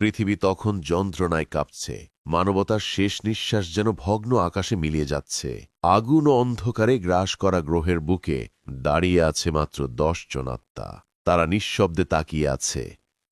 পৃথিবী তখন যন্ত্রণায় কাঁপছে। মানবতার শেষ নিঃশ্বাস যেন ভগ্ন আকাশে মিলিয়ে যাচ্ছে। আগুন ও অন্ধকারে গ্রাস করা গ্রহের বুকে দাঁড়িয়ে আছে মাত্র দশ জন আত্মা। তারা নিঃশব্দে তাকিয়ে আছে।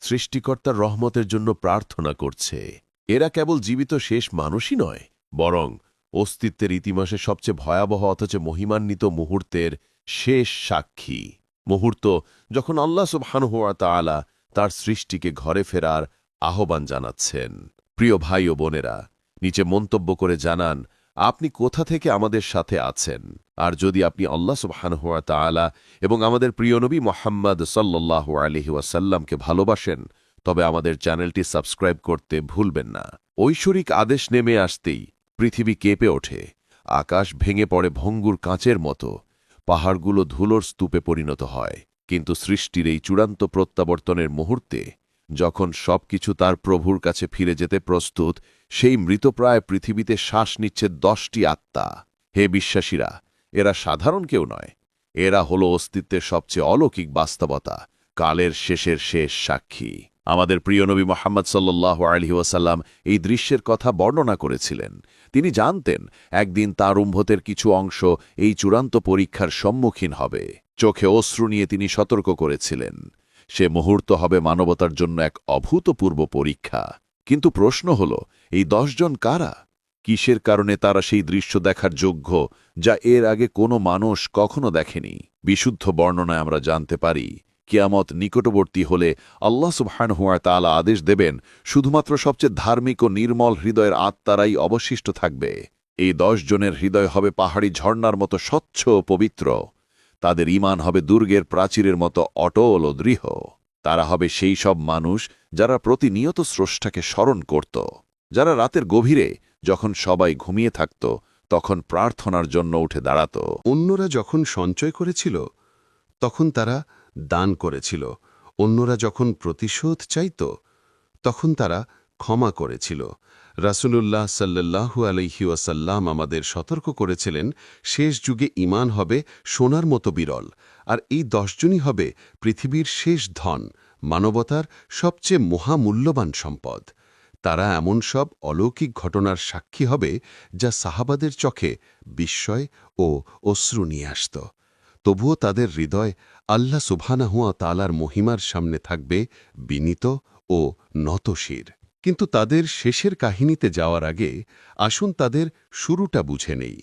সৃষ্টিকর্তার রহমতের জন্য প্রার্থনা করছে। এরা কেবল জীবিত শেষ মানুষই নয়, বরং অস্তিত্বের ইতিমাসে সবচেয়ে ভয়াবহ অথচ মহিমান্বিত মুহূর্তের শেষ সাক্ষী। মুহূর্ত যখন আল্লাহ সুবহানুয়া তাআলা তার সৃষ্টিকে ঘরে ফেরার আহ্বান জানাচ্ছেন। প্রিয় ভাই ও বোনেরা, নিচে মন্তব্য করে জানান, আপনি কোথা থেকে আমাদের সাথে আছেন? আর যদি আপনি আল্লাহ সুবহানুয়া তাআলা এবং আমাদের প্রিয় নবী মোহাম্মদ সাল্লাহ আলহি ওয়াসাল্লামকে ভালোবাসেন, তবে আমাদের চ্যানেলটি সাবস্ক্রাইব করতে ভুলবেন না। ঐশ্বরিক আদেশ নেমে আসতেই পৃথিবী কেঁপে ওঠে। আকাশ ভেঙে পড়ে ভঙ্গুর কাঁচের মতো। পাহাড়গুলো ধুলোর স্তূপে পরিণত হয়। কিন্তু সৃষ্টির এই চূড়ান্ত প্রত্যাবর্তনের মুহূর্তে যখন সবকিছু তার প্রভুর কাছে ফিরে যেতে প্রস্তুত, সেই মৃতপ্রায় পৃথিবীতে শ্বাস নিচ্ছে দশটি আত্মা। হে বিশ্বাসীরা, এরা সাধারণ কেউ নয়। এরা হল অস্তিত্বের সবচেয়ে অলৌকিক বাস্তবতা, কালের শেষের শেষ সাক্ষী। আমাদের প্রিয় নবী মোহাম্মদ সাল্লাহ আলহি ওয়াসাল্লাম এই দৃশ্যের কথা বর্ণনা করেছিলেন। তিনি জানতেন, একদিন তার উম্ভতের কিছু অংশ এই চূড়ান্ত পরীক্ষার সম্মুখীন হবে। চোখে অশ্রু নিয়ে তিনি সতর্ক করেছিলেন। সে মুহূর্ত হবে মানবতার জন্য এক অভূতপূর্ব পরীক্ষা। কিন্তু প্রশ্ন হল, এই দশজন কারা? কিসের কারণে তারা সেই দৃশ্য দেখার যোগ্য, যা এর আগে কোনো মানুষ কখনো দেখেনি? বিশুদ্ধ বর্ণনায় আমরা জানতে পারি, কিয়ামত নিকটবর্তী হলে আল্লাহ সুবহান হুয়া তালা আদেশ দেবেন, শুধুমাত্র সবচেয়ে ধার্মিক ও নির্মল হৃদয়ের আত্মারাই অবশিষ্ট থাকবে। এই দশ জনের হৃদয় হবে পাহাড়ি ঝর্ণার মতো স্বচ্ছ ও পবিত্র। তাদের ইমান হবে দুর্গের প্রাচীরের মতো অটল ও দৃঢ়। তারা হবে সেই সব মানুষ যারা প্রতিনিয়ত স্রষ্টাকে স্মরণ করত। যারা রাতের গভীরে যখন সবাই ঘুমিয়ে থাকত, তখন প্রার্থনার জন্য উঠে দাঁড়াত। অন্যরা যখন সঞ্চয় করেছিল, তখন তারা দান করেছিল। অন্যরা যখন প্রতিশোধ চাইত, তখন তারা ক্ষমা করেছিল। রাসূলুল্লাহ সাল্লাল্লাহু আলহি ওয়াসাল্লাম আমাদের সতর্ক করেছিলেন, শেষ যুগে ইমান হবে সোনার মতো বিরল, আর এই দশজনই হবে পৃথিবীর শেষ ধন, মানবতার সবচেয়ে মহামূল্যবান সম্পদ। তারা এমন সব অলৌকিক ঘটনার সাক্ষী হবে যা সাহাবাদের চোখে বিস্ময় ও অশ্রু নিয়ে আসত। তবুও তাদের হৃদয় আল্লাহ সুবহানাহুয়া তালার মহিমার সামনে থাকবে বিনীত ও নতশির। কিন্তু তাদের শেষের কাহিনীতে যাওয়ার আগে আসুন তাদের শুরুটা বুঝে নেই।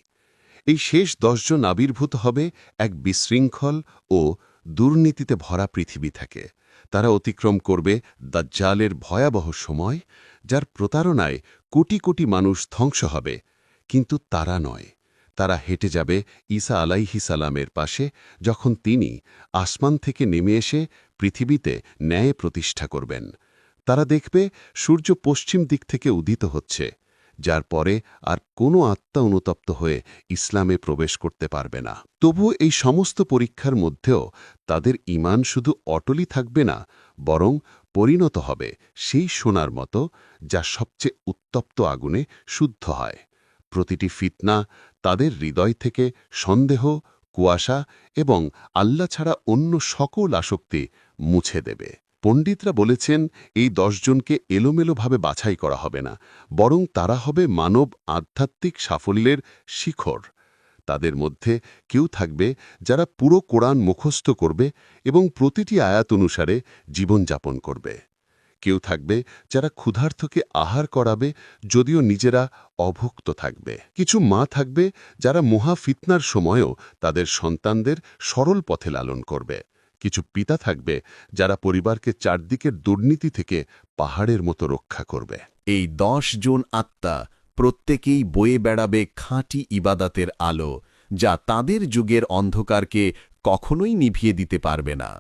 এই শেষ দশজন আবির্ভূত হবে এক বিশৃঙ্খল ও দুর্নীতিতে ভরা পৃথিবী থেকে। তারা অতিক্রম করবে দাজ্জালের ভয়াবহ সময়, যার প্রতারণায় কোটি কোটি মানুষ ধ্বংস হবে। কিন্তু তারা নয়। তারা হেঁটে যাবে ঈসা আলাইহি সালামের পাশে, যখন তিনি আসমান থেকে নেমে এসে পৃথিবীতে ন্যায় প্রতিষ্ঠা করবেন। তারা দেখবে সূর্য পশ্চিম দিক থেকে উদিত হচ্ছে, যার পরে আর কোনো আত্মা অনুতপ্ত হয়ে ইসলামে প্রবেশ করতে পারবে না। তবু এই সমস্ত পরীক্ষার মধ্যেও তাদের ইমান শুধু অটলই থাকবে না, বরং পরিণত হবে সেই সোনার মতো, যা সবচেয়ে উত্তপ্ত আগুনে শুদ্ধ হয়। প্রতিটি ফিতনা তাদের হৃদয় থেকে সন্দেহ, কুয়াশা এবং আল্লাহ ছাড়া অন্য সকল আসক্তি মুছে দেবে। পণ্ডিতরা বলেছেন, এই দশজনকে এলোমেলোভাবে বাছাই করা হবে না, বরং তারা হবে মানব আধ্যাত্মিক সাফল্যের শিখর। তাদের মধ্যে কেউ থাকবে যারা পুরো কোরআন মুখস্থ করবে এবং প্রতিটি আয়াত অনুসারে জীবনযাপন করবে। কেউ থাকবে যারা ক্ষুধার্থকে আহার করাবে যদিও নিজেরা অভুক্ত থাকবে। কিছু মা থাকবে যারা মহা ফিতনার সময়ও তাদের সন্তানদের সরল পথে লালন করবে। কিছু পিতা থাকবে যারা পরিবারকে চারদিকের দুর্নীতি থেকে পাহাড়ের মতো রক্ষা করবে। এই দশ জন আত্মা প্রত্যেকেই বয়ে বেড়াবে খাঁটি ইবাদাতের আলো, যা তাদের যুগের অন্ধকারকে কখনোই নিভিয়ে দিতে পারবে না।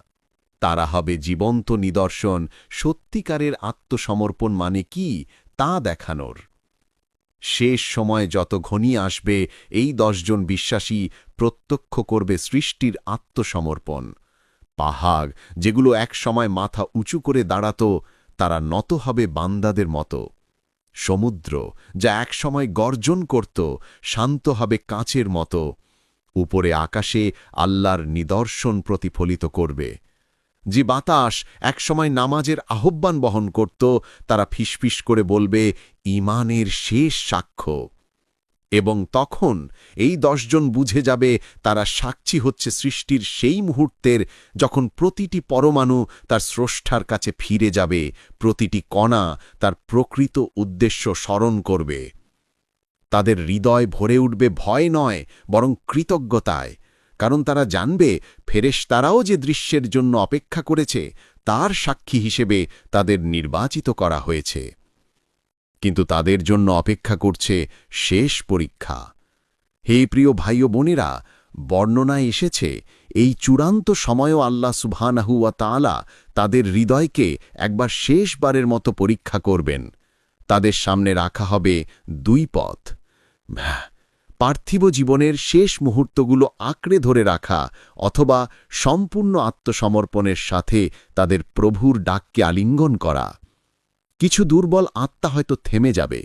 তারা হবে জীবন্ত নিদর্শন, সত্যিকারের আত্মসমর্পণ মানে কি তা দেখানোর। শেষ সময় যত ঘনিয়ে আসবে, এই দশজন বিশ্বাসী প্রত্যক্ষ করবে সৃষ্টির আত্মসমর্পণ। পাহাড়, যেগুলো এক সময় মাথা উঁচু করে দাঁড়াত, তারা নত হবে বান্দাদের মতো। সমুদ্র, যা একসময় গর্জন করত, শান্ত হবে কাঁচের মতো। উপরে আকাশে আল্লাহর নিদর্শন প্রতিফলিত করবে। যে বাতাস একসময় নামাজের আহ্বান বহন করত, তারা ফিসফিস করে বলবে ইমানের শেষ সাক্ষ্য। এবং তখন এই দশজন বুঝে যাবে তারা সাক্ষী হচ্ছে সৃষ্টির সেই মুহূর্তের যখন প্রতিটি পরমাণু তার স্রষ্টার কাছে ফিরে যাবে, প্রতিটি কণা তার প্রকৃত উদ্দেশ্য স্মরণ করবে। তাদের হৃদয় ভরে উঠবে ভয় নয়, বরং কৃতজ্ঞতায়। কারণ তারা জানবে, ফেরেশতারাও যে দৃশ্যের জন্য অপেক্ষা করেছে, তার সাক্ষী হিসেবে তাদের নির্বাচিত করা হয়েছে। কিন্তু তাদের জন্য অপেক্ষা করছে শেষ পরীক্ষা। হে প্রিয় ভাই ও বোনেরা বর্ণনায় এসেছে এই চূড়ান্ত সময়ও আল্লাহ সুবহানাহুয়া তাআলা তাদের হৃদয়কে একবার শেষবারের মতো পরীক্ষা করবেন। তাদের সামনে রাখা হবে দুই পথ। ভ্যাঁ, পার্থিব জীবনের শেষ মুহূর্তগুলো আঁকড়ে ধরে রাখা অথবা সম্পূর্ণ আত্মসমর্পণের সাথে তাদের প্রভুর ডাককে আলিঙ্গন করা। কিছু দুর্বল আত্মা হয়তো থেমে যাবে।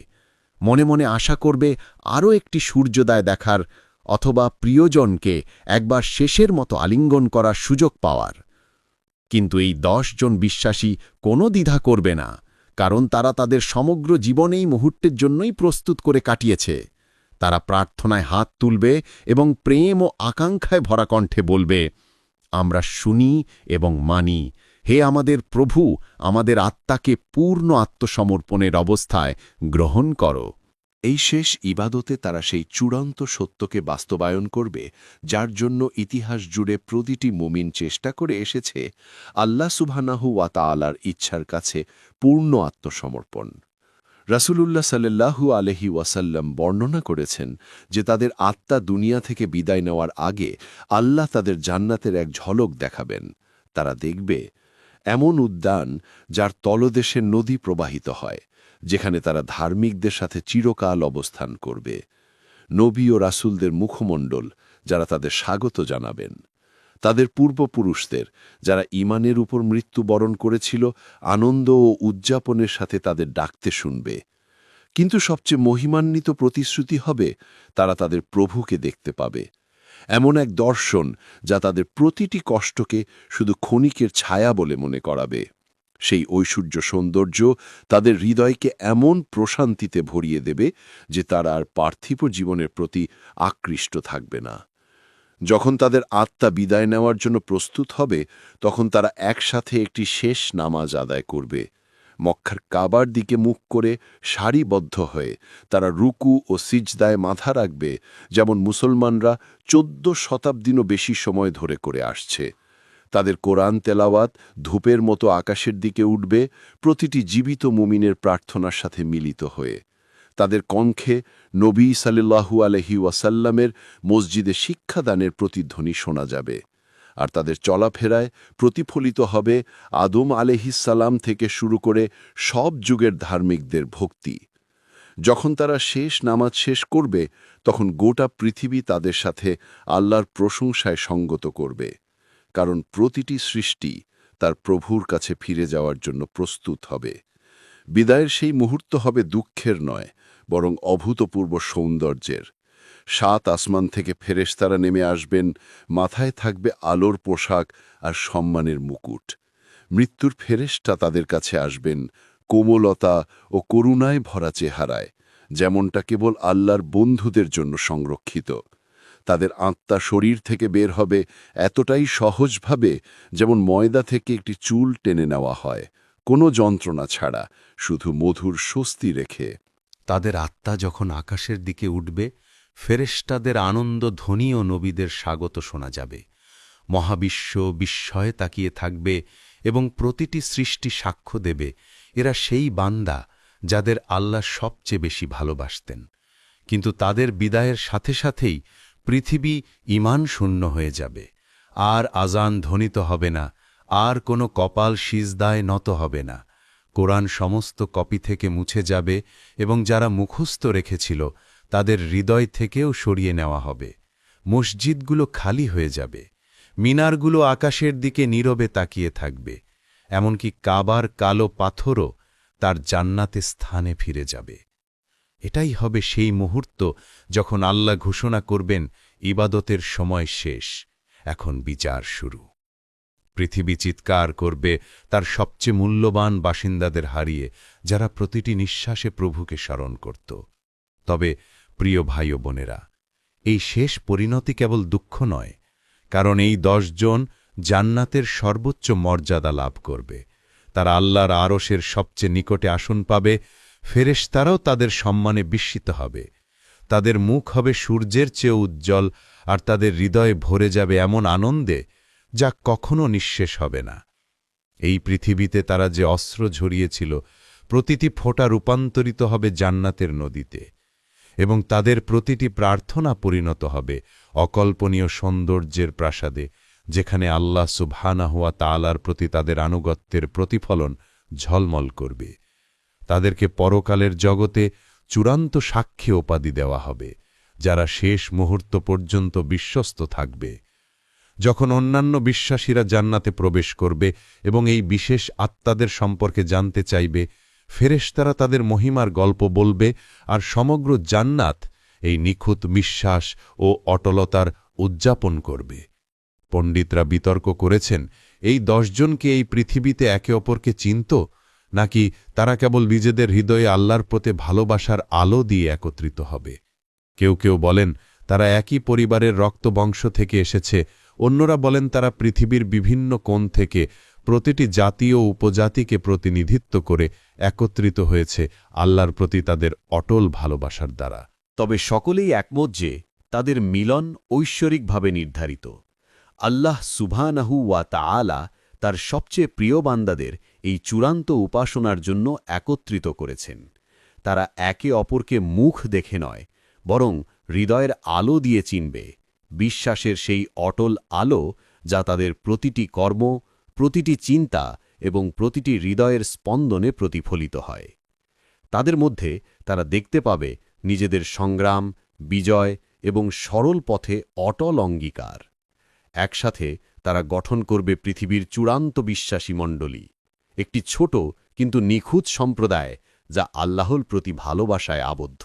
মনে মনে আশা করবে আরও একটি সূর্যোদয় দেখার অথবা প্রিয়জনকে একবার শেষের মতো আলিঙ্গন করার সুযোগ পাওয়ার। কিন্তু এই জন বিশ্বাসী কোনো দ্বিধা করবে না, কারণ তারা তাদের সমগ্র জীবনেই মুহূর্তের জন্যই প্রস্তুত করে কাটিয়েছে। তারা প্রার্থনায় হাত তুলবে এবং প্রেম ও আকাঙ্ক্ষায় ভরা কণ্ঠে বলবে, আমরা শুনি এবং মানি হে আমাদের প্রভু, আমাদের আত্মাকে পূর্ণ আত্মসমর্পণের অবস্থায় গ্রহণ করো। এই শেষ ইবাদতে তারা সেই চূড়ান্ত সত্যকে বাস্তবায়ন করবে, যার জন্য ইতিহাস জুড়ে প্রতিটি মুমিন চেষ্টা করে এসেছে আল্লাহ সুবহানাহু ওয়া তাআলার ইচ্ছার কাছে পূর্ণ আত্মসমর্পণ। রাসূলুল্লাহ সাল্লাল্লাহু আলহি ওয়াসাল্লাম বর্ণনা করেছেন যে তাদের আত্মা দুনিয়া থেকে বিদায় নেওয়ার আগে আল্লাহ তাদের জান্নাতের এক ঝলক দেখাবেন। তারা দেখবে এমন উদ্যান যার তলদেশে নদী প্রবাহিত হয়, যেখানে তারা ধার্মিকদের সাথে চিরকাল অবস্থান করবে। নবী ও রাসূলদের মুখমণ্ডল যারা তাদের স্বাগত জানাবেন। তাদের পূর্বপুরুষদের যারা ইমানের উপর মৃত্যুবরণ করেছিল, আনন্দ ও উদযাপনের সাথে তাদের ডাকতে শুনবে। কিন্তু সবচেয়ে মহিমান্বিত প্রতিশ্রুতি হবে, তারা তাদের প্রভুকে দেখতে পাবে। এমন এক দর্শন যা তাদের প্রতিটি কষ্টকে শুধু ক্ষণিকের ছায়া বলে মনে করাবে। সেই ঐশ্বর্য সৌন্দর্য তাদের হৃদয়কে এমন প্রশান্তিতে ভরিয়ে দেবে যে তারা আর পার্থিব জীবনের প্রতি আকৃষ্ট থাকবে না। যখন তাদের আত্মা বিদায় নেওয়ার জন্য প্রস্তুত হবে, তখন তারা একসাথে একটি শেষ নামাজ আদায় করবে। মক্কার কাবার দিকে মুখ করে সারিবদ্ধ হয়ে তারা রুকু ও সিজদায় মাথা রাখবে, যেমন মুসলমানরা চোদ্দ শতাব্দীনও বেশি সময় ধরে করে আসছে। তাদের কোরআন তেলাওয়াত ধূপের মতো আকাশের দিকে উঠবে, প্রতিটি জীবিত মুমিনের প্রার্থনার সাথে মিলিত হয়ে। তাদের কণ্ঠে নবী সাল্লাহু আলহি ওয়াসাল্লামের মসজিদে শিক্ষাদানের প্রতিধ্বনি শোনা যাবে। আর তাদের চলাফেরায় প্রতিফলিত হবে আদম আলহিসাল্লাম থেকে শুরু করে সব যুগের ধার্মিকদের ভক্তি। যখন তারা শেষ নামাজ শেষ করবে, তখন গোটা পৃথিবী তাদের সাথে আল্লাহর প্রশংসায় সঙ্গত করবে। কারণ প্রতিটি সৃষ্টি তার প্রভুর কাছে ফিরে যাওয়ার জন্য প্রস্তুত হবে। বিদায়ের সেই মুহূর্ত হবে দুঃখের নয়, বরং অভূতপূর্ব সৌন্দর্যের। সাত আসমান থেকে ফেরেশতারা নেমে আসবেন, মাথায় থাকবে আলোর পোশাক আর সম্মানের মুকুট। মৃত্যুর ফেরেশতা তাদের কাছে আসবেন, কোমলতা ও করুণায় ভরা চেহারায়, যেমনটা কেবল আল্লাহর বন্ধুদের জন্য সংরক্ষিত। তাদের আত্মা শরীর থেকে বের হবে এতটাই সহজভাবে যেমন ময়দা থেকে একটি চুল টেনে নেওয়া হয়। কোনো যন্ত্রণা ছাড়া, শুধু মধুর স্বস্তি রেখে। তাদের আত্মা যখন আকাশের দিকে উঠবে ফেরেশতাদের আনন্দ ধ্বনি ও নবীদের স্বাগত শোনা যাবে। মহাবিশ্ব বিস্ময়ে তাকিয়ে থাকবে এবং প্রতিটি সৃষ্টি সাক্ষ্য দেবে। এরা সেই বান্দা যাদের আল্লাহ সবচেয়ে বেশি ভালোবাসতেন। কিন্তু তাদের বিদায়ের সাথে সাথেই পৃথিবী ইমান শূন্য হয়ে যাবে। আর আজান ধ্বনিত হবে না, আর কোনো কপাল সিজদায় নত হবে না। কোরআন সমস্ত কপি থেকে মুছে যাবে এবং যারা মুখস্থ রেখেছিল তাদের হৃদয় থেকেও সরিয়ে নেওয়া হবে। মসজিদগুলো খালি হয়ে যাবে। মিনারগুলো আকাশের দিকে নীরবে তাকিয়ে থাকবে। এমনকি কাবার কালো পাথরও তার জান্নাতে স্থানে ফিরে যাবে। এটাই হবে সেই মুহূর্ত যখন আল্লাহ ঘোষণা করবেন, ইবাদতের সময় শেষ, এখন বিচার শুরু। পৃথিবী চিৎকার করবে তার সবচেয়ে মূল্যবান বাসিন্দাদের হারিয়ে, যারা প্রতিটি নিঃশ্বাসে প্রভুকে স্মরণ করত। তবে প্রিয় ভাই ও বোনেরা, এই শেষ পরিণতি কেবল দুঃখ নয়, কারণ এই জন জান্নাতের সর্বোচ্চ মর্যাদা লাভ করবে। তারা আল্লাহর আরশের সবচেয়ে নিকটে আসন পাবে, ফেরেশতারাও তাদের সম্মানে বিস্মিত হবে। তাদের মুখ হবে সূর্যের চেয়ে উজ্জ্বল, আর তাদের হৃদয়ে ভরে যাবে এমন আনন্দে যা কখনো নিঃশেষ হবে না। এই পৃথিবীতে তারা যে অস্ত্র ঝরিয়েছিল, প্রতিটি ফোঁটা রূপান্তরিত হবে জান্নাতের নদীতে। এবং তাদের প্রতিটি প্রার্থনা পরিণত হবে। অকল্পনীয় সৌন্দর্যের প্রাসাদে, যেখানে আল্লাহ সুবহানা হুয়া তালার প্রতি তাদের আনুগত্যের প্রতিফলন ঝলমল করবে। তাদেরকে পরকালের জগতে চূড়ান্ত সাক্ষী উপাধি দেওয়া হবে, যারা শেষ মুহূর্ত পর্যন্ত বিশ্বস্ত থাকবে। যখন অন্যান্য বিশ্বাসীরা জান্নাতে প্রবেশ করবে এবং এই বিশেষ আত্মাদের সম্পর্কে জানতে চাইবে ফেরেশতারা তাদের মহিমার গল্প বলবে আর সমগ্র জান্নাত এই নিখুঁত বিশ্বাস ও অটলতার উদযাপন করবে। পণ্ডিতরা বিতর্ক করেছেন, এই দশজনকে এই পৃথিবীতে একে অপরকে চিনত, নাকি তারা কেবল নিজেদের হৃদয়ে আল্লাহর প্রতি ভালোবাসার আলো দিয়ে একত্রিত হবে? কেউ কেউ বলেন, তারা একই পরিবারের রক্তবংশ থেকে এসেছে, অন্যরা বলেন তারা পৃথিবীর বিভিন্ন কোণ থেকে প্রতিটি জাতি ও উপজাতিকে প্রতিনিধিত্ব করে একত্রিত হয়েছে আল্লাহর প্রতি তাদের অটল ভালোবাসার দ্বারা। তবে সকলেই একমত যে তাদের মিলন ঐশ্বরিকভাবে নির্ধারিত। আল্লাহ সুবহানাহু ওয়া তাআলা তার সবচেয়ে প্রিয় বান্দাদের এই চূড়ান্ত উপাসনার জন্য একত্রিত করেছেন। তারা একে অপরকে মুখ দেখে নয়, বরং হৃদয়ের আলো দিয়ে চিনবে। বিশ্বাসের সেই অটল আলো যা তাদের প্রতিটি কর্ম প্রতিটি চিন্তা এবং প্রতিটি হৃদয়ের স্পন্দনে প্রতিফলিত হয়। তাদের মধ্যে তারা দেখতে পাবে নিজেদের সংগ্রাম, বিজয় এবং সরল পথে অটল অঙ্গীকার। একসাথে তারা গঠন করবে পৃথিবীর চূড়ান্ত বিশ্বাসী মণ্ডলী। একটি ছোট কিন্তু নিখুঁত সম্প্রদায় যা আল্লাহর প্রতি ভালোবাসায় আবদ্ধ।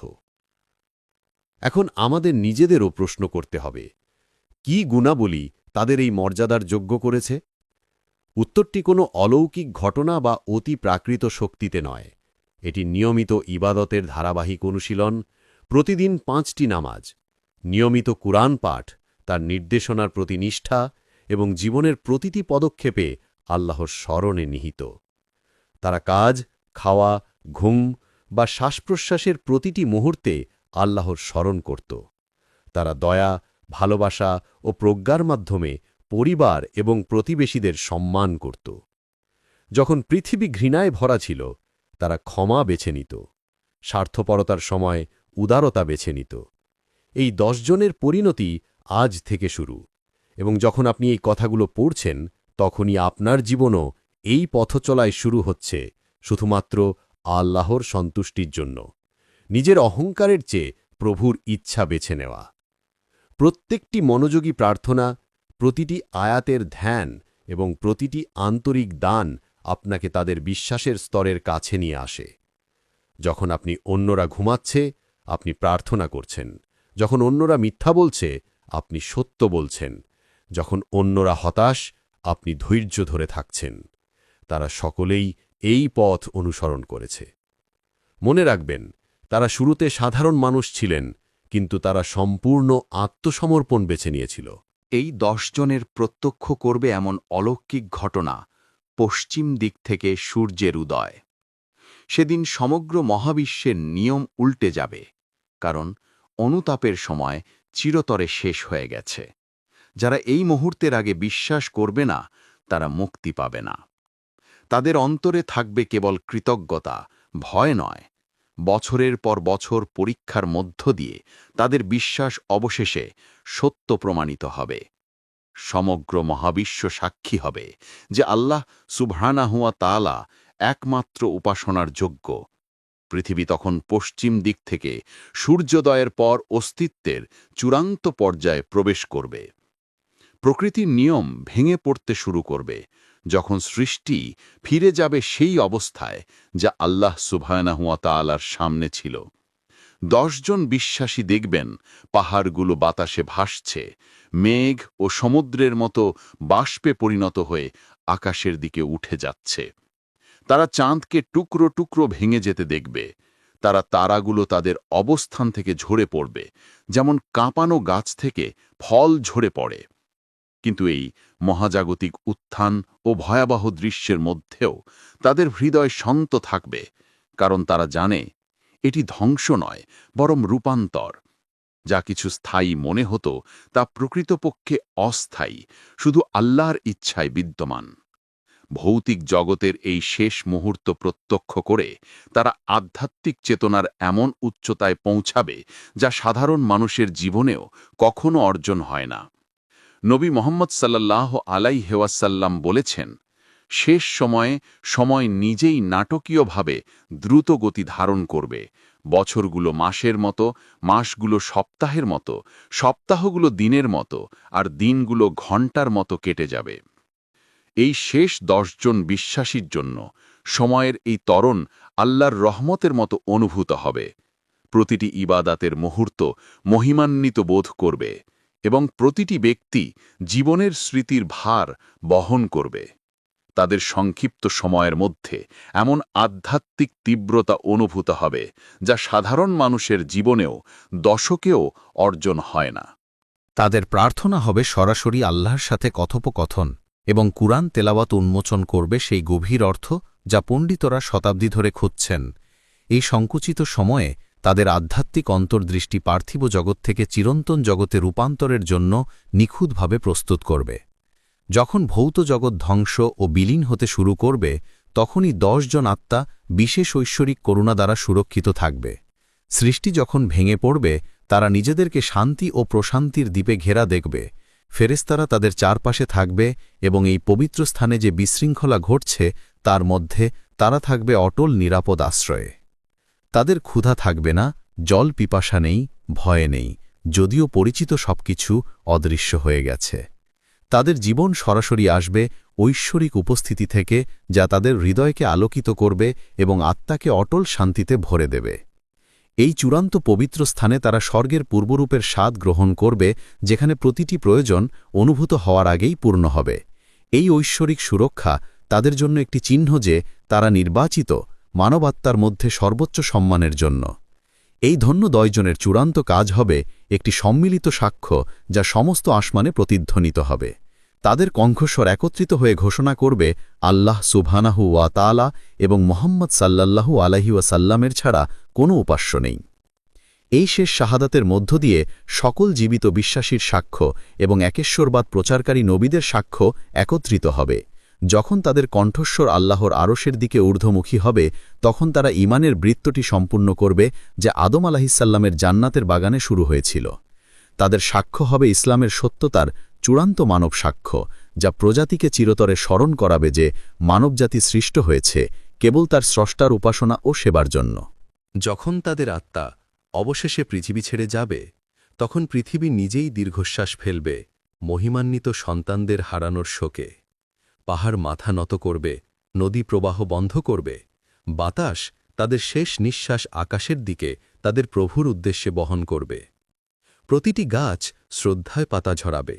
এখন আমাদের নিজেদেরও প্রশ্ন করতে হবে, কি গুণাবলী তাদের এই মর্যাদার যোগ্য করেছে? উত্তরটি কোনো অলৌকিক ঘটনা বা অতি প্রাকৃত শক্তিতে নয়। এটি নিয়মিত ইবাদতের ধারাবাহিক অনুশীলন, প্রতিদিন পাঁচটি নামাজ, নিয়মিত কুরআন পাঠ, তার নির্দেশনার প্রতি নিষ্ঠা এবং জীবনের প্রতিটি পদক্ষেপে আল্লাহর স্মরণে নিহিত। তারা কাজ, খাওয়া, ঘুম বা শ্বাসপ্রশ্বাসের প্রতিটি মুহূর্তে আল্লাহর স্মরণ করত। তারা দয়া, ভালোবাসা ও প্রজ্ঞার মাধ্যমে পরিবার এবং প্রতিবেশীদের সম্মান করত। যখন পৃথিবী ঘৃণায় ভরা ছিল, তারা ক্ষমা বেছে নিত। স্বার্থপরতার সময় উদারতা বেছে নিত। এই দশজনের পরিণতি আজ থেকে শুরু এবং যখন আপনি এই কথাগুলো পড়ছেন, তখনই আপনার জীবনও এই পথচলায় শুরু হচ্ছে, শুধুমাত্র আল্লাহর সন্তুষ্টির জন্য। নিজের অহংকারের চেয়ে প্রভুর ইচ্ছা বেছে নেওয়া। প্রত্যেকটি মনোযোগী প্রার্থনা প্রতিটি আয়াতের ধ্যান এবং প্রতিটি আন্তরিক দান আপনাকে তাদের বিশ্বাসের স্তরের কাছে নিয়ে আসে। যখন আপনি অন্যরা ঘুমাচ্ছে, আপনি প্রার্থনা করছেন। যখন অন্যরা মিথ্যা বলছে, আপনি সত্য বলছেন। যখন অন্যরা হতাশ, আপনি ধৈর্য ধরে থাকছেন। তারা সকলেই এই পথ অনুসরণ করেছে। মনে রাখবেন, তারা শুরুতে সাধারণ মানুষ ছিলেন, কিন্তু তারা সম্পূর্ণ আত্মসমর্পণ বেছে নিয়েছিল। এই দশজনের প্রত্যক্ষ করবে এমন অলৌকিক ঘটনা পশ্চিম দিক থেকে সূর্যের উদয়। সেদিন সমগ্র মহাবিশ্বের নিয়ম উল্টে যাবে, কারণ অনুতাপের সময় চিরতরে শেষ হয়ে গেছে। যারা এই মুহূর্তের আগে বিশ্বাস করবে না, তারা মুক্তি পাবে না। তাদের অন্তরে থাকবে কেবল কৃতজ্ঞতা, ভয় নয় বছরের পর বছর পরীক্ষার মধ্য দিয়ে তাদের বিশ্বাস অবশেষে সত্য প্রমাণিত হবে। সমগ্র মহাবিশ্ব সাক্ষী হবে যে আল্লাহ সুবহানাহুয়া তালা একমাত্র উপাসনার যোগ্য। পৃথিবী তখন পশ্চিম দিক থেকে সূর্যোদয়ের পর অস্তিত্বের চূড়ান্ত পর্যায়ে প্রবেশ করবে। প্রকৃতির নিয়ম ভেঙে পড়তে শুরু করবে। যখন সৃষ্টি ফিরে যাবে সেই অবস্থায় যা আল্লাহ সুবহানাহুয়া তাআলার সামনে ছিল। দশজন বিশ্বাসী দেখবেন পাহাড়গুলো বাতাসে ভাসছে, মেঘ ও সমুদ্রের মতো বাষ্পে পরিণত হয়ে আকাশের দিকে উঠে যাচ্ছে। তারা চাঁদকে টুকরো টুকরো ভেঙে যেতে দেখবে। তারা তারাগুলো তাদের অবস্থান থেকে ঝরে পড়বে, যেমন কাঁপানো গাছ থেকে ফল ঝরে পড়ে। কিন্তু এই মহাজাগতিক উত্থান ও ভয়াবহ দৃশ্যের মধ্যেও তাদের হৃদয় শান্ত থাকবে, কারণ তারা জানে এটি ধ্বংস নয়, বরং রূপান্তর। যা কিছু স্থায়ী মনে হতো তা প্রকৃতপক্ষে অস্থায়ী, শুধু আল্লাহর ইচ্ছায় বিদ্যমান। ভৌতিক জগতের এই শেষ মুহূর্ত প্রত্যক্ষ করে তারা আধ্যাত্মিক চেতনার এমন উচ্চতায় পৌঁছাবে যা সাধারণ মানুষের জীবনেও কখনো অর্জন হয় না। নবী মোহাম্মদ সাল্লাহ আলাই হেওয়াসাল্লাম বলেছেন, শেষ সময়ে সময় নিজেই নাটকীয়ভাবে দ্রুত গতি ধারণ করবে। বছরগুলো মাসের মতো, মাসগুলো সপ্তাহের মতো, সপ্তাহগুলো দিনের মতো, আর দিনগুলো ঘণ্টার মতো কেটে যাবে। এই শেষ দশজন বিশ্বাসীর জন্য সময়ের এই তরণ আল্লাহর রহমতের মতো অনুভূত হবে। প্রতিটি ইবাদাতের মুহূর্ত মহিমান্বিত বোধ করবে। এবং প্রতিটি ব্যক্তি জীবনের স্মৃতির ভার বহন করবে। তাদের সংক্ষিপ্ত সময়ের মধ্যে এমন আধ্যাত্মিক তীব্রতা অনুভূত হবে, যা সাধারণ মানুষের জীবনেও দশকেও অর্জন হয় না। তাদের প্রার্থনা হবে সরাসরি আল্লাহর সাথে কথোপকথন এবং কুরআন তেলাওয়াত উন্মোচন করবে সেই গভীর অর্থ যা পণ্ডিতরা শতাব্দী ধরে খুঁজছেন। এই সংকুচিত সময়ে তাদের আধ্যাত্মিক অন্তর্দৃষ্টি পার্থিব জগৎ থেকে চিরন্তন জগতে রূপান্তরের জন্য নিখুঁতভাবে প্রস্তুত করবে। যখন ভৌত জগৎ ধ্বংস ও বিলীন হতে শুরু করবে, তখনই জন আত্মা বিশেষ ঐশ্বরিক করুণা দ্বারা সুরক্ষিত থাকবে। সৃষ্টি যখন ভেঙে পড়বে, তারা নিজেদেরকে শান্তি ও প্রশান্তির দ্বীপে ঘেরা দেখবে। ফেরেস্তারা তাদের চারপাশে থাকবে এবং এই পবিত্র স্থানে যে বিশৃঙ্খলা ঘটছে, তার মধ্যে তারা থাকবে অটল নিরাপদ আশ্রয়ে। তাদের ক্ষুধা থাকবে না, জল পিপাসা নেই, ভয়ে নেই, যদিও পরিচিত সবকিছু অদৃশ্য হয়ে গেছে। তাদের জীবন সরাসরি আসবে ঐশ্বরিক উপস্থিতি থেকে, যা তাদের হৃদয়কে আলোকিত করবে এবং আত্মাকে অটল শান্তিতে ভরে দেবে। এই চূড়ান্ত পবিত্র স্থানে তারা স্বর্গের পূর্বরূপের স্বাদ গ্রহণ করবে, যেখানে প্রতিটি প্রয়োজন অনুভূত হওয়ার আগেই পূর্ণ হবে। এই ঐশ্বরিক সুরক্ষা তাদের জন্য একটি চিহ্ন যে, তারা নির্বাচিত মানবাত্মার মধ্যে সর্বোচ্চ সম্মানের জন্য। এই ধন্য দয়জনের চূড়ান্ত কাজ হবে একটি সম্মিলিত সাক্ষ্য যা সমস্ত আসমানে প্রতিধ্বনিত হবে। তাদের কণ্ঠস্বর একত্রিত হয়ে ঘোষণা করবে আল্লাহ সুবহানাহু ওয়া তালা এবং মোহাম্মদ সাল্লাল্লাহু আলহি ওয়াসাল্লামের ছাড়া কোনো উপাস্য নেই। এই শেষ শাহাদাতের মধ্য দিয়ে সকল জীবিত বিশ্বাসীর সাক্ষ্য এবং একেশ্বরবাদ প্রচারকারী নবীদের সাক্ষ্য একত্রিত হবে। যখন তাদের কণ্ঠস্বর আল্লাহর আরশের দিকে ঊর্ধ্বমুখী হবে, তখন তারা ইমানের বৃত্তটি সম্পূর্ণ করবে, যা আদম আলাহিসাল্লামের জান্নাতের বাগানে শুরু হয়েছিল। তাদের সাক্ষ্য হবে ইসলামের সত্যতার চূড়ান্ত মানব সাক্ষ্য, যা প্রজাতিকে চিরতরে স্মরণ করাবে যে মানবজাতি সৃষ্ট হয়েছে, কেবল তার স্রষ্টার উপাসনা ও সেবার জন্য। যখন তাদের আত্মা অবশেষে পৃথিবী ছেড়ে যাবে, তখন পৃথিবী নিজেই দীর্ঘশ্বাস ফেলবে, মহিমান্বিত সন্তানদের হারানোর শোকে। পাহাড় মাথা নত করবে, নদী প্রবাহ বন্ধ করবে। বাতাস তাদের শেষ নিঃশ্বাস আকাশের দিকে তাদের প্রভুর উদ্দেশ্যে বহন করবে। প্রতিটি গাছ শ্রদ্ধায় পাতা ঝরাবে।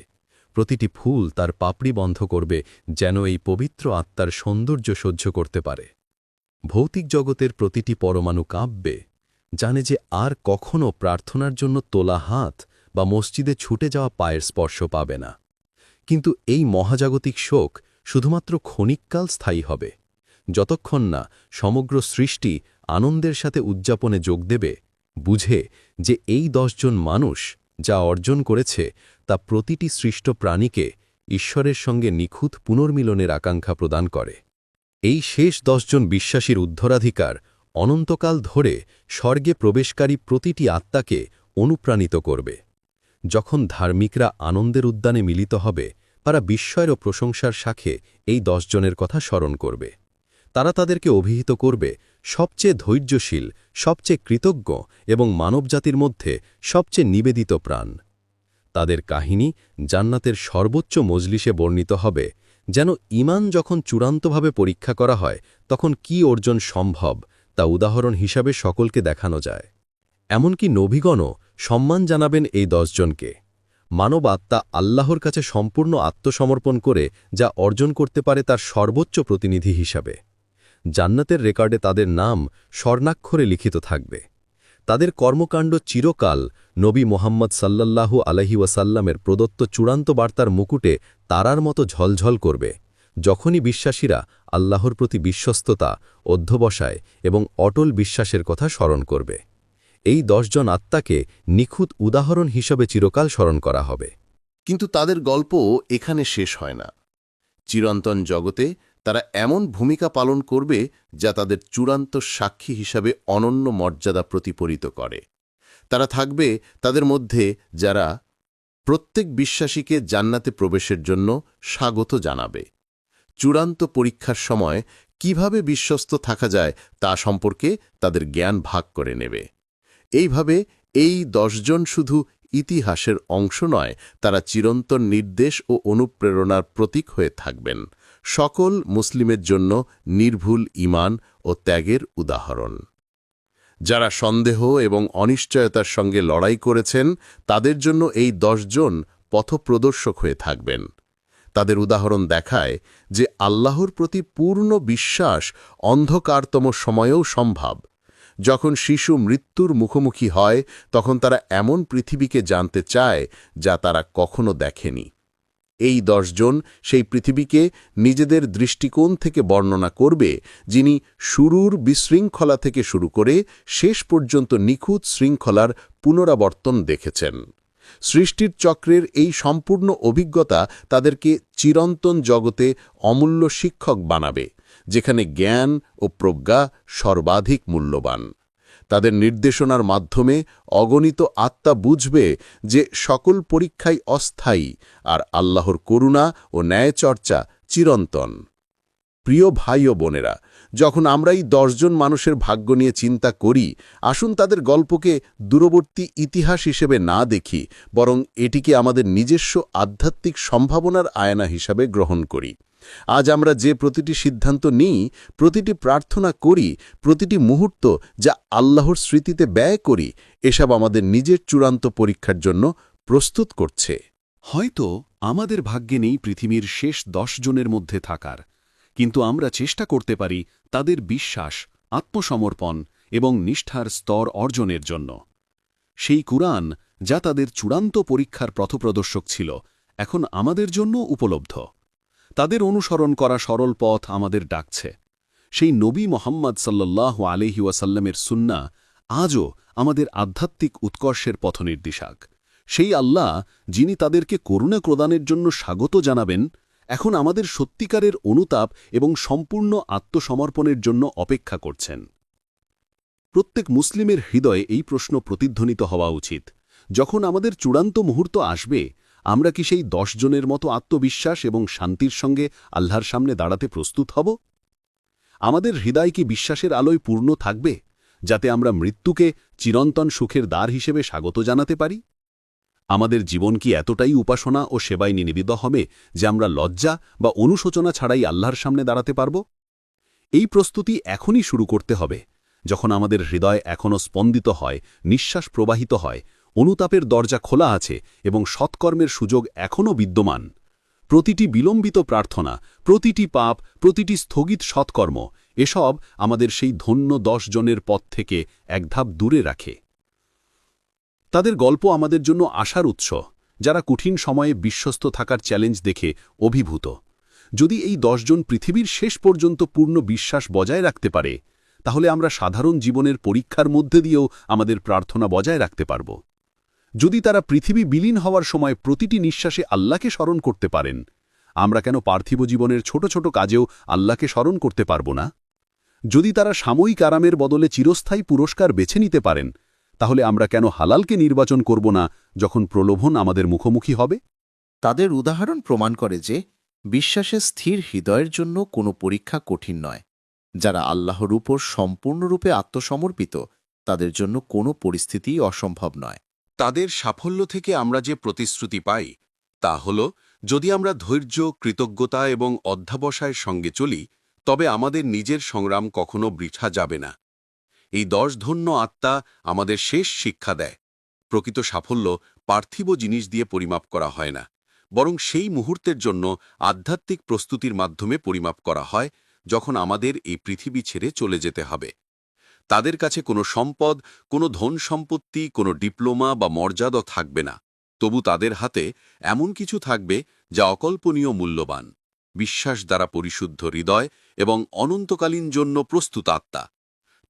প্রতিটি ফুল তার পাপড়ি বন্ধ করবে যেন এই পবিত্র আত্মার সৌন্দর্য সহ্য করতে পারে। ভৌতিক জগতের প্রতিটি পরমাণু কাঁপবে, জানে যে আর কখনও প্রার্থনার জন্য তোলা হাত বা মসজিদে ছুটে যাওয়া পায়ের স্পর্শ পাবে না। কিন্তু এই মহাজাগতিক শোক শুধুমাত্র ক্ষণিককাল স্থায়ী হবে। যতক্ষণ না সমগ্র সৃষ্টি আনন্দের সাথে উদযাপনে যোগ দেবে, বুঝে যে এই দশজন মানুষ যা অর্জন করেছে তা প্রতিটি সৃষ্ট প্রাণীকে ঈশ্বরের সঙ্গে নিখুঁত পুনর্মিলনের আকাঙ্ক্ষা প্রদান করে। এই শেষ দশজন বিশ্বাসীর উদ্ধরাধিকার অনন্তকাল ধরে স্বর্গে প্রবেশকারী প্রতিটি আত্মাকে অনুপ্রাণিত করবে। যখন ধার্মিকরা আনন্দের উদ্যানে মিলিত হবে তারা বিস্ময়ের ও প্রশংসার সাথে এই দশজনের কথা স্মরণ করবে। তারা তাদেরকে অভিহিত করবে, সবচেয়ে ধৈর্যশীল, সবচেয়ে কৃতজ্ঞ এবং মানবজাতির মধ্যে সবচেয়ে নিবেদিত প্রাণ। তাদের কাহিনী জান্নাতের সর্বোচ্চ মজলিসে বর্ণিত হবে, যেন ইমান যখন চূড়ান্তভাবে পরীক্ষা করা হয়, তখন কি অর্জন সম্ভব তা উদাহরণ হিসাবে সকলকে দেখানো যায়। এমনকি নভিগণও সম্মান জানাবেন এই দশজনকে মানব আত্মা আল্লাহর কাছে সম্পূর্ণ আত্মসমর্পণ করে যা অর্জন করতে পারে তার সর্বোচ্চ প্রতিনিধি হিসাবে। জান্নাতের রেকর্ডে তাদের নাম স্বর্ণাক্ষরে লিখিত থাকবে। তাদের কর্মকাণ্ড চিরকাল নবী মোহাম্মদ সাল্লাল্লাহু আলহি ওয়াসাল্লামের প্রদত্ত চূড়ান্ত বার্তার মুকুটে তারার মতো ঝলঝল করবে, যখনই বিশ্বাসীরা আল্লাহর প্রতি বিশ্বস্ততা, অধ্যবসায় এবং অটল বিশ্বাসের কথা স্মরণ করবে। এই দশজন আত্মাকে নিখুঁত উদাহরণ হিসেবে চিরকাল স্মরণ করা হবে। কিন্তু তাদের গল্প এখানে শেষ হয় না। চিরন্তন জগতে তারা এমন ভূমিকা পালন করবে যা তাদের চূড়ান্ত সাক্ষী হিসাবে অনন্য মর্যাদা প্রতিফলিত করে। তারা থাকবে তাদের মধ্যে যারা প্রত্যেক বিশ্বাসীকে জান্নাতে প্রবেশের জন্য স্বাগত জানাবে। চূড়ান্ত পরীক্ষার সময় কীভাবে বিশ্বস্ত থাকা যায় তা সম্পর্কে তাদের জ্ঞান ভাগ করে নেবে। এইভাবে এই দশজন শুধু ইতিহাসের অংশ নয়, তারা চিরন্তন নির্দেশ ও অনুপ্রেরণার প্রতীক হয়ে থাকবেন। সকল মুসলিমের জন্য নির্ভুল ইমান ও ত্যাগের উদাহরণ। যারা সন্দেহ এবং অনিশ্চয়তার সঙ্গে লড়াই করেছেন, তাদের জন্য এই দশজন পথপ্রদর্শক হয়ে থাকবেন। তাদের উদাহরণ দেখায় যে আল্লাহর প্রতি পূর্ণ বিশ্বাস অন্ধকারতম সময়েও সম্ভব। যখন শিশু মৃত্যুর মুখোমুখি হয়, তখন তারা এমন পৃথিবীকে জানতে চায় যা তারা কখনো দেখেনি। এই দশজন সেই পৃথিবীকে নিজেদের দৃষ্টিকোণ থেকে বর্ণনা করবে, যিনি শুরুর বিশৃঙ্খলা থেকে শুরু করে শেষ পর্যন্ত নিখুঁত শৃঙ্খলার পুনরাবর্তন দেখেছেন। সৃষ্টির চক্রের এই সম্পূর্ণ অভিজ্ঞতা তাদেরকে চিরন্তন জগতে অমূল্য শিক্ষক বানাবে। যেখানে জ্ঞান ও প্রজ্ঞা সর্বাধিক মূল্যবান। তাদের নির্দেশনার মাধ্যমে অগণিত আত্মা বুঝবে যে সকল পরীক্ষাই অস্থায়ী আর আল্লাহর করুণা ও ন্যায়চর্চা চিরন্তন। প্রিয় ভাই ও বোনেরা, যখন আমরা এই দশজন মানুষের ভাগ্য নিয়ে চিন্তা করি, আসুন তাদের গল্পকে দূরবর্তী ইতিহাস হিসেবে না দেখি, বরং এটিকে আমাদের নিজস্ব আধ্যাত্মিক সম্ভাবনার আয়না হিসাবে গ্রহণ করি। আজ আমরা যে প্রতিটি সিদ্ধান্ত নিই, প্রতিটি প্রার্থনা করি, প্রতিটি মুহূর্ত যা আল্লাহর স্মৃতিতে ব্যয় করি, এসব আমাদের নিজের চূড়ান্ত পরীক্ষার জন্য প্রস্তুত করছে। হয়তো আমাদের ভাগ্যে নেই পৃথিবীর শেষ দশ জনের মধ্যে থাকার, কিন্তু আমরা চেষ্টা করতে পারি তাদের বিশ্বাস, আত্মসমর্পণ এবং নিষ্ঠার স্তর অর্জনের জন্য। সেই কুরআন যা তাদের চূড়ান্ত পরীক্ষার পথপ্রদর্শক ছিল, এখন আমাদের জন্য উপলব্ধ। তাদের অনুসরণ করা সরল পথ আমাদের ডাকছে। সেই নবী মোহাম্মদ সাল্লাহ আলহি ওয়াসাল্লামের সুন্না আজও আমাদের আধ্যাত্মিক উৎকর্ষের পথনির্দেশাক সেই আল্লাহ, যিনি তাদেরকে করুণা প্রদানের জন্য স্বাগত জানাবেন, এখন আমাদের সত্যিকারের অনুতাপ এবং সম্পূর্ণ আত্মসমর্পণের জন্য অপেক্ষা করছেন। প্রত্যেক মুসলিমের হৃদয়ে এই প্রশ্ন প্রতিধ্বনিত হওয়া উচিত। যখন আমাদের চূড়ান্ত মুহূর্ত আসবে আমরা কি সেই জনের মতো আত্মবিশ্বাস এবং শান্তির সঙ্গে আল্লাহর সামনে দাঁড়াতে প্রস্তুত হব? আমাদের হৃদয় কি বিশ্বাসের আলোয় পূর্ণ থাকবে, যাতে আমরা মৃত্যুকে চিরন্তন সুখের দ্বার হিসেবে স্বাগত জানাতে পারি? আমাদের জীবন কি এতটাই উপাসনা ও সেবায় নিবেদিত হবে যে আমরা লজ্জা বা অনুশোচনা ছাড়াই আল্লাহর সামনে দাঁড়াতে পারব? এই প্রস্তুতি এখনই শুরু করতে হবে, যখন আমাদের হৃদয় এখনও স্পন্দিত হয়, নিঃশ্বাস প্রবাহিত হয় অনুতাপের দরজা খোলা আছে এবং সৎকর্মের সুযোগ এখনও বিদ্যমান। প্রতিটি বিলম্বিত প্রার্থনা, প্রতিটি পাপ, প্রতিটি স্থগিত সৎকর্ম, এসব আমাদের সেই ধন্য দশ জনের পথ থেকে এক ধাপ দূরে রাখে। তাদের গল্প আমাদের জন্য আশার উৎস, যারা কঠিন সময়ে বিশ্বস্ত থাকার চ্যালেঞ্জ দেখে অভিভূত। যদি এই দশজন পৃথিবীর শেষ পর্যন্ত পূর্ণ বিশ্বাস বজায় রাখতে পারে, তাহলে আমরা সাধারণ জীবনের পরীক্ষার মধ্যে দিয়েও আমাদের প্রার্থনা বজায় রাখতে পারব। যদি তারা পৃথিবী বিলীন হওয়ার সময় প্রতিটি নিঃশ্বাসে আল্লাহকে স্মরণ করতে পারেন, আমরা কেন পার্থিব জীবনের ছোট ছোট কাজেও আল্লাহকে স্মরণ করতে পারব না? যদি তারা সাময়িক আরামের বদলে চিরস্থায়ী পুরস্কার বেছে নিতে পারেন, তাহলে আমরা কেন হালালকে নির্বাচন করব না যখন প্রলোভন আমাদের মুখোমুখি হবে? তাদের উদাহরণ প্রমাণ করে যে বিশ্বাসে স্থির হৃদয়ের জন্য কোনো পরীক্ষা কঠিন নয়। যারা আল্লাহর উপর সম্পূর্ণরূপে আত্মসমর্পিত, তাদের জন্য কোনো পরিস্থিতিই অসম্ভব নয়। তাদের সাফল্য থেকে আমরা যে প্রতিশ্রুতি পাই, তা হল, যদি আমরা ধৈর্য, কৃতজ্ঞতা এবং অধ্যাবসায়ের সঙ্গে চলি, তবে আমাদের নিজের সংগ্রাম কখনো বৃথা যাবে না। এই দশ ধন্য আত্মা আমাদের শেষ শিক্ষা দেয়। প্রকৃত সাফল্য পার্থিব জিনিস দিয়ে পরিমাপ করা হয় না, বরং সেই মুহূর্তের জন্য আধ্যাত্মিক প্রস্তুতির মাধ্যমে পরিমাপ করা হয়, যখন আমাদের এই পৃথিবী ছেড়ে চলে যেতে হবে। তাদের কাছে কোনো সম্পদ, কোনো ধন সম্পত্তি, কোনো ডিপ্লোমা বা মর্যাদা থাকবে না। তবু তাদের হাতে এমন কিছু থাকবে যা অকল্পনীয় মূল্যবান। বিশ্বাস দ্বারা পরিশুদ্ধ হৃদয় এবং অনন্তকালীন জন্য প্রস্তুত আত্মা।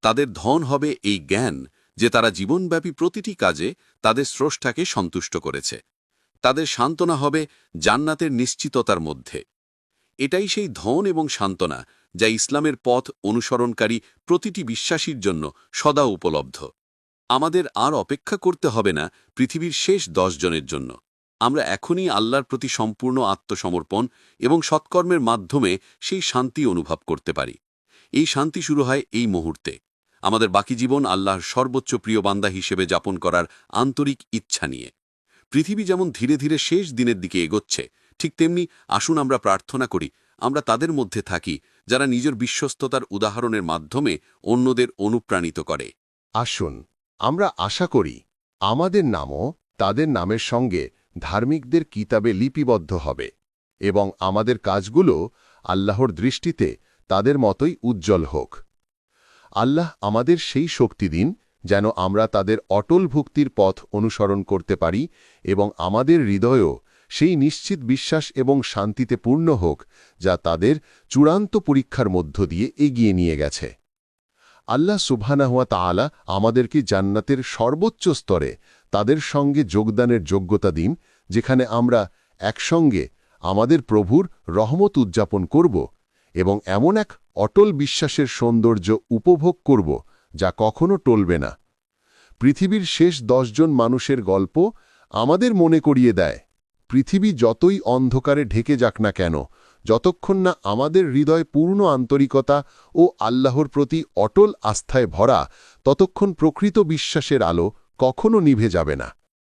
তাদের ধন হবে এই জ্ঞান যে তারা জীবনব্যাপী প্রতিটি কাজে তাদের স্রষ্টাকে সন্তুষ্ট করেছে। তাদের সান্ত্বনা হবে জান্নাতের নিশ্চিততার মধ্যে। এটাই সেই ধন এবং সান্ত্বনা যা ইসলামের পথ অনুসরণকারী প্রতিটি বিশ্বাসীর জন্য সদা উপলব্ধ। আমাদের আর অপেক্ষা করতে হবে না পৃথিবীর শেষ দশ জনের জন্য। আমরা এখনই আল্লাহর প্রতি সম্পূর্ণ আত্মসমর্পণ এবং সৎকর্মের মাধ্যমে সেই শান্তি অনুভব করতে পারি। এই শান্তি শুরু হয় এই মুহূর্তে। আমাদের বাকি জীবন আল্লাহর সর্বোচ্চ প্রিয় বান্দা হিসেবে যাপন করার আন্তরিক ইচ্ছা নিয়ে। পৃথিবী যেমন ধীরে ধীরে শেষ দিনের দিকে এগোচ্ছে ঠিক তেমনি আসুন আমরা প্রার্থনা করি, আমরা তাদের মধ্যে থাকি, যারা নিজের বিশ্বস্ততার উদাহরণের মাধ্যমে অন্যদের অনুপ্রাণিত করে। আসুন, আমরা আশা করি আমাদের নামও তাদের নামের সঙ্গে ধার্মিকদের কিতাবে লিপিবদ্ধ হবে এবং আমাদের কাজগুলো আল্লাহর দৃষ্টিতে তাদের মতোই উজ্জ্বল হোক। আল্লাহ আমাদের সেই শক্তি দিন যেন আমরা তাদের অটল ভুক্তির পথ অনুসরণ করতে পারি এবং আমাদের হৃদয়ও সেই নিশ্চিত বিশ্বাস এবং শান্তিতে পূর্ণ হোক, যা তাদের চূড়ান্ত পরীক্ষার মধ্য দিয়ে এগিয়ে নিয়ে গেছে। আল্লাহ সুবহানাহুয়া তাআলা আমাদেরকে জান্নাতের সর্বোচ্চ স্তরে তাদের সঙ্গে যোগদানের যোগ্যতা দিন, যেখানে আমরা একসঙ্গে আমাদের প্রভুর রহমত উদযাপন করব এবং এমন এক অটল বিশ্বাসের সৌন্দর্য উপভোগ করব যা কখনো টলবে না। পৃথিবীর শেষ দশজন মানুষের গল্প আমাদের মনে করিয়ে দেয় পৃথিবী যতই অন্ধকারে ঢেকে যাক না কেন, যতক্ষণ না আমাদের হৃদয় পূর্ণ আন্তরিকতা ও আল্লাহর প্রতি অটল আস্থায় ভরা, ততক্ষণ প্রকৃত বিশ্বাসের আলো কখনো নিভে যাবে না।